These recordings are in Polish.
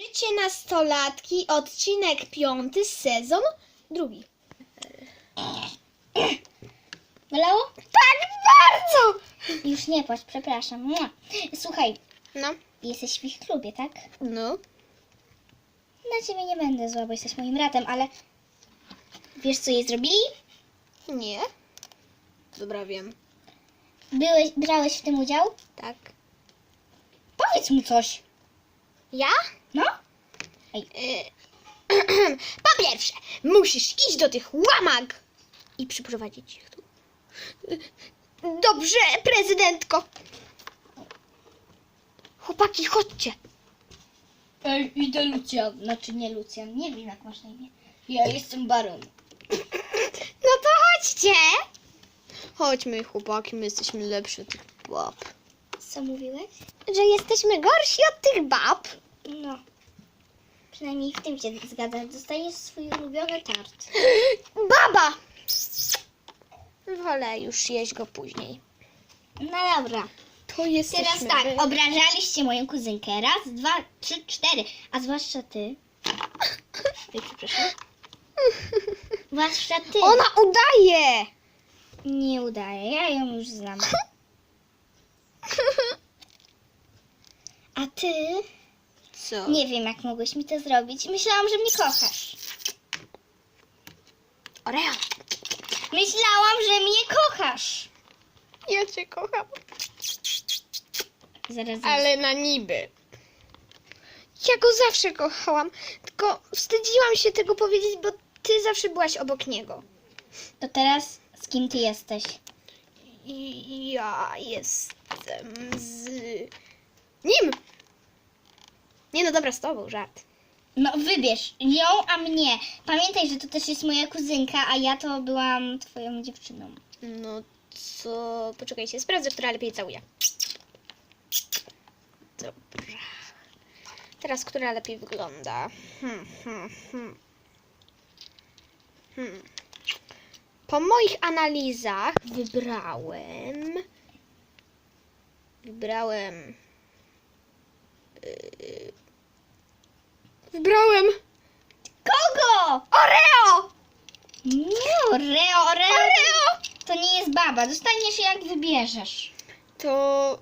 Życie nastolatki, odcinek piąty, sezon drugi. Bolało? Tak bardzo! Już nie płacz, przepraszam. Mua. Słuchaj, No, jesteś w ich klubie, tak? no. Na ciebie nie będę zła, bo jesteś moim bratem, ale wiesz co jej zrobili? Nie. Dobra, wiem. Byłeś, brałeś w tym udział? Tak. Powiedz mu coś. Ja? No? Y, po pierwsze, musisz iść do tych łamag i przyprowadzić ich tu. Dobrze, prezydentko. Chłopaki, chodźcie. Ej, idę Lucjan. Znaczy nie Lucjan, nie wiem jak masz na imię. Ja jestem baron. No to chodźcie. Chodźmy, chłopaki, my jesteśmy lepsi od tych bab. Co mówiłeś? Że jesteśmy gorsi od tych bab? No. Przynajmniej w tym się zgadzasz. Dostajesz swój ulubiony tart. Baba! Wolę już jeść go później. No dobra. To jesteśmy Teraz tak, obrażaliście moją kuzynkę. Raz, dwa, trzy, cztery. A zwłaszcza ty. Oj, przepraszam. Zwłaszcza ty. Ona udaje! Nie udaje, ja ją już znam. A ty? Co? Nie wiem, jak mogłeś mi to zrobić. Myślałam, że mnie kochasz. Oreo, Myślałam, że mnie kochasz. ja cię kocham. Zaraz. Ale na niby. Ja go zawsze kochałam, tylko wstydziłam się tego powiedzieć, bo ty zawsze byłaś obok niego. To teraz z kim ty jesteś? I ja jestem z. Nie no dobra, z tobą, żart. No wybierz ją, a mnie. Pamiętaj, że to też jest moja kuzynka, a ja to byłam twoją dziewczyną. No co, poczekajcie, sprawdzę, która lepiej całuje. Dobra. Teraz, która lepiej wygląda? Hmm, hmm, hmm. Hmm. Po moich analizach wybrałem. Wybrałem. Yy, wybrałem. Kogo? Oreo! Nie, Oreo, Oreo. Oreo! To nie jest baba. Dostaniesz jak wybierzesz. to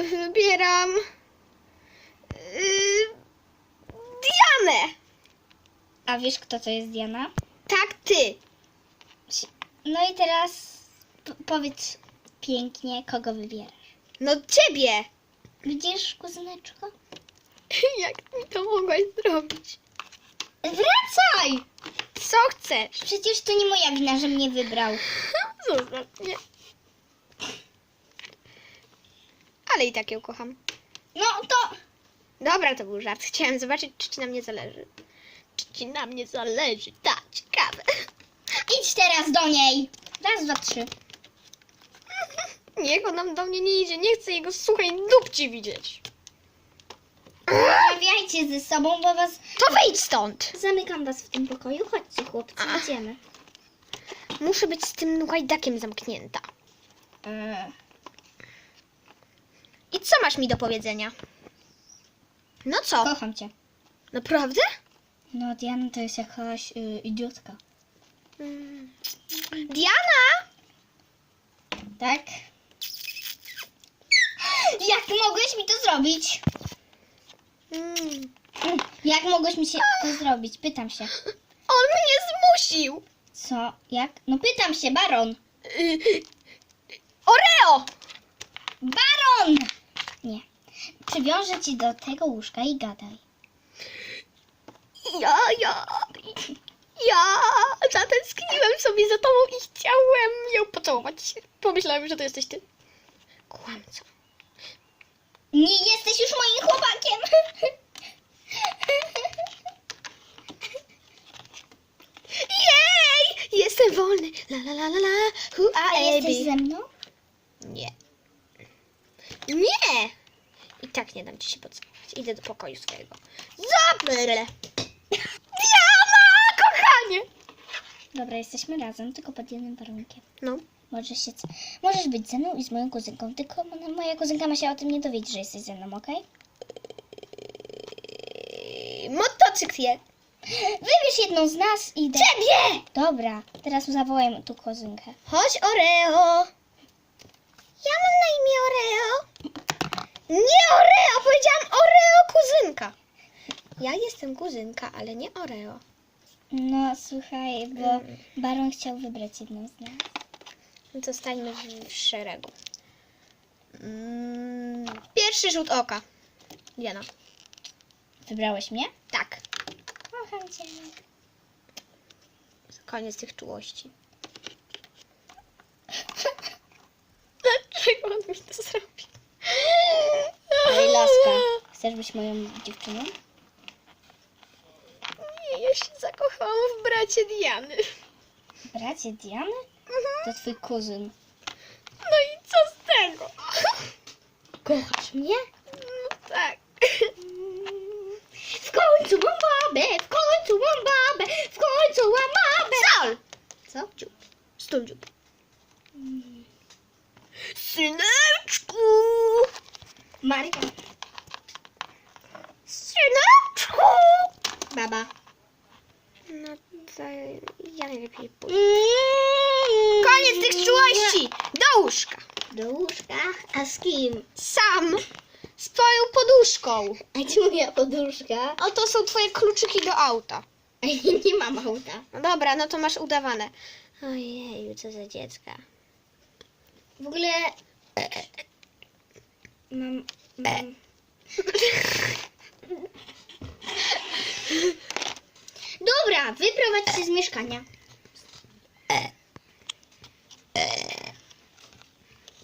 y, wybieram yy, Dianę. A wiesz, kto to jest Diana? Tak, ty. No i teraz p- powiedz pięknie, kogo wybierasz. No ciebie. Widzisz, kuzyneczko? Jak mi to mogłaś zrobić? Wracaj! Co chcesz? Przecież to nie moja wina, że mnie wybrał. Zostaw mnie. Ale i tak ją kocham. No to... Dobra, to był żart. Chciałem zobaczyć, czy ci na mnie zależy. Czy ci na mnie zależy? Tak, ciekawe. Idź teraz do niej. Raz, dwa, trzy. Niech on nam do mnie nie idzie. Nie chcę jego suchej dupci widzieć. Rozmawiajcie ze sobą, bo was... To wyjdź stąd. Zamykam was w tym pokoju. Chodźcie, chłopcy, Ach. idziemy. Muszę być z tym łajdakiem zamknięta. I co masz mi do powiedzenia? No co? kocham cię. Naprawdę? No, Diana to jest jakaś y, idiotka. Mm. Diana! Tak? Jak mogłeś mi to zrobić? Mm. Jak mogłeś mi się to zrobić? Pytam się. On mnie zmusił! Co? Jak? No pytam się, baron. Y, Oreo! Baron! Nie. Przywiążę ci do tego łóżka i gadaj. Ja, ja, ja zatęskniłem sobie za tobą i chciałem ją pocałować. Pomyślałem, że to jesteś ty. Kłamco. Nie jesteś już moim chłopakiem! Jej! Jestem wolny. La la la la la. Who A I jesteś be? ze mną? Nie. Nie! I tak nie dam ci się pocałować. Idę do pokoju swojego. Zabrę! Diana! Kochanie! Dobra, jesteśmy razem, tylko pod jednym warunkiem. No. Możesz, się, możesz być ze mną i z moją kuzynką, tylko moja kuzynka ma się o tym nie dowiedzieć, że jesteś ze mną, okej? kocyk je. Wybierz jedną z nas i... Ciebie! Dobra, teraz zawołajmy tu kozynkę. Chodź Oreo. Ja mam na imię Oreo. Nie Oreo, powiedziałam Oreo kuzynka. Ja jestem kuzynka, ale nie Oreo. No słuchaj, bo. Baron chciał wybrać jedną z nas. No to stańmy w, w szeregu. Mm, pierwszy rzut oka. Diana. Wybrałeś mnie? Tak. Kocham cię. Koniec tych czułości. Dlaczego on mi to zrobił? Ej, laska, chcesz być moją dziewczyną? Się zakochałam w bracie Diany. Bracie Diany? To twój kuzyn. No i co z tego? Kochasz mnie? No tak. W końcu mam babę, w końcu mam babę, w końcu mam babę. Sol! Co? Dziób. Stul dziób. Syneczku! Maria. Syneczku! Baba. No to ja najlepiej pójdę. Koniec tych czułości! Do łóżka. Do łóżka? A z kim? Sam. Z twoją poduszką. A gdzie moja poduszka? Oto są twoje kluczyki do auta. Nie mam auta. No dobra, no to masz udawane. Ojeju, co za dziecka. W ogóle... Mam... mam... Się z mieszkania.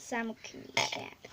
Zamknij się.